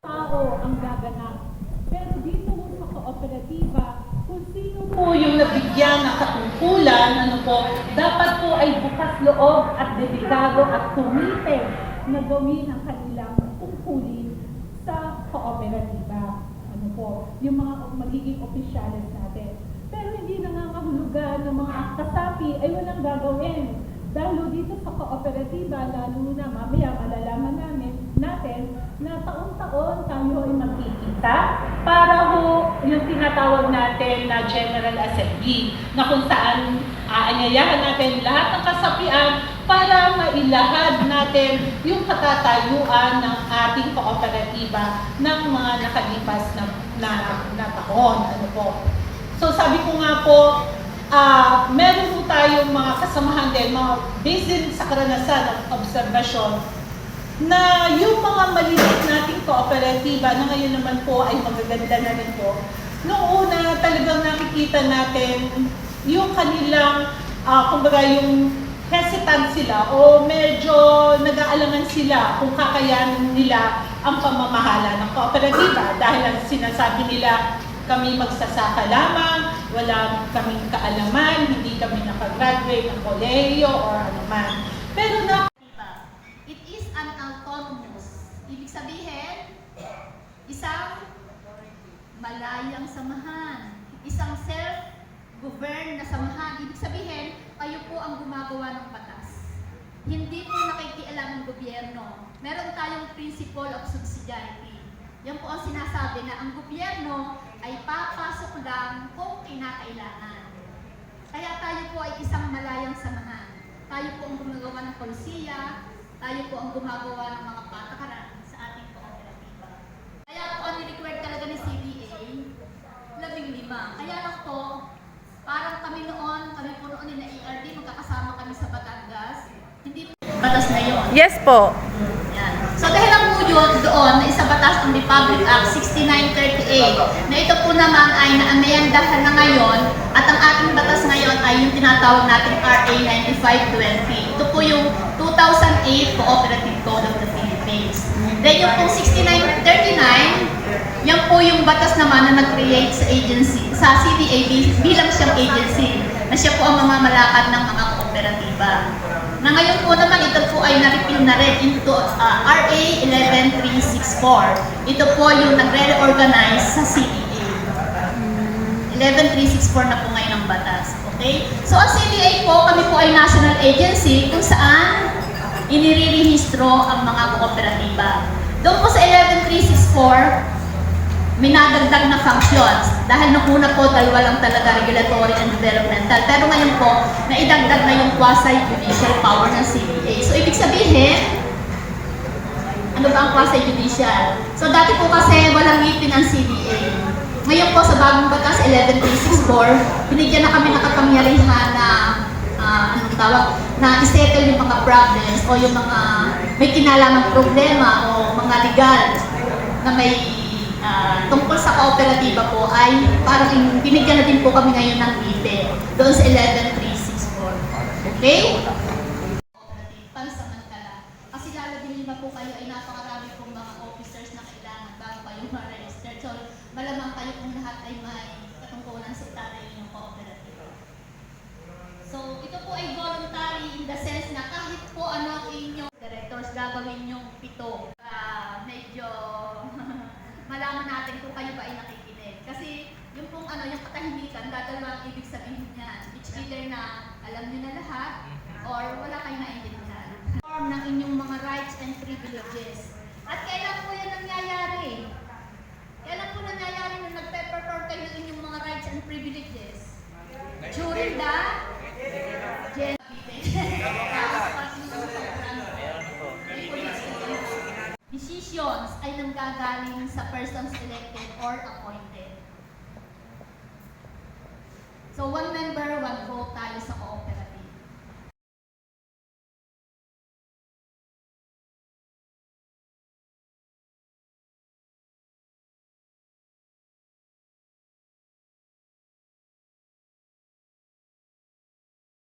tao ang gaganap. Pero dito po sa kooperatiba, kung sino po yung nabigyan ng katungkulan, ano po, dapat po ay bukas loob at dedikado at tumite na gawin ang kanilang tungkulin sa kooperatiba. Ano po, yung mga magiging opisyalis natin. Pero hindi nangangahulugan ng mga kasapi ay walang gagawin. Dahil dito sa kooperatiba, lalo na mamaya malalaman natin na taon-taon tayo ay magkikita para ho yung tinatawag natin na General Assembly na kung saan aanyayahan natin lahat ng kasapian para mailahad natin yung katatayuan ng ating kooperatiba ng mga nakalipas na, na, na taon. Ano po. So sabi ko nga po, ah meron po tayong mga kasamahan din, mga based sa karanasan at obserbasyon, na yung mga maliliit nating kooperatiba na ngayon naman po ay magaganda na rin po, noong una talagang nakikita natin yung kanilang, ah kumbaga yung hesitant sila o medyo nag-aalangan sila kung kakayanin nila ang pamamahala ng kooperatiba dahil ang sinasabi nila kami magsasaka lamang, wala kaming kaalaman, hindi kami nakagraduate ng kolehiyo or ano man. Pero na malayang samahan. Isang self-govern na samahan. Ibig sabihin, kayo po ang gumagawa ng batas. Hindi po nakikialam ng gobyerno. Meron tayong principle of subsidiarity. Yan po ang sinasabi na ang gobyerno ay papasok lang kung kinakailangan. Kaya tayo po ay isang malayang samahan. Tayo po ang gumagawa ng polisiya, tayo po ang gumagawa ng mga patakaran sa ating kooperatiba. Kaya po ang required talaga ni CDA, labing lima. Kaya lang po, parang kami noon, kami po noon ni na ERD, magkakasama kami sa Batangas. Hindi po batas na yun. Yes po. Yan. So dahil ang po yun doon na isa batas ng Republic Act 6938 na ito po naman ay naameyandahan na ngayon at ang ating batas ngayon ay yung tinatawag nating RA 9520. Ito po yung 2008 Cooperative Code of the Philippines. Then yung 6939, yan yung batas naman na nag-create sa agency, sa CDA bilang siyang agency na siya po ang mamamalakad ng mga kooperatiba. Na ngayon po naman, ito po ay na-repeal na rin into uh, RA 11364. Ito po yung nagre-reorganize sa CDA. 11364 na po ngayon ang batas. Okay? So ang CDA po, kami po ay national agency kung saan inirerehistro ang mga kooperatiba. Doon po sa 11364, may na functions. Dahil nung una po, dalawa lang talaga regulatory and developmental. Pero ngayon po, naidagdag na yung quasi-judicial power ng CDA. So, ibig sabihin, ano ba ang quasi-judicial? So, dati po kasi walang ngipin ang CDA. Ngayon po, sa bagong batas 11364, binigyan na kami ng kapangyarihan na ah, anong tawag, na isettle yung mga problems o yung mga may kinalaman problema o mga legal na may ah, tungkol sa kooperatiba po ay parang in- binigyan na din po kami ngayon ng IPE doon sa 11364. Okay? Pansamantala. Kasi lalo din lima po kayo ay napakarami pong mga officers na kailangan bago kayo ma-register. So, malamang kayo pong lahat ay may katungkulan sa tatay ng kooperatiba. So, ito po ay voluntary in the sense na kahit po ano ang inyong directors gagawin yung pito. Ah, medyo malaman natin kung kayo ba ay nakikinig. Kasi yung pong ano, yung katahimikan, dadalawa ibig sabihin niyan. It's either na alam niyo na lahat or wala kayong naiintindihan. Form ng inyong mga rights and privileges. At kailan po yan nangyayari? Kailan po nangyayari na nagpe-perform kayo ng inyong mga rights and privileges? During the Decisions ay nanggagaling sa persons elected or appointed. So, one member, one vote tayo sa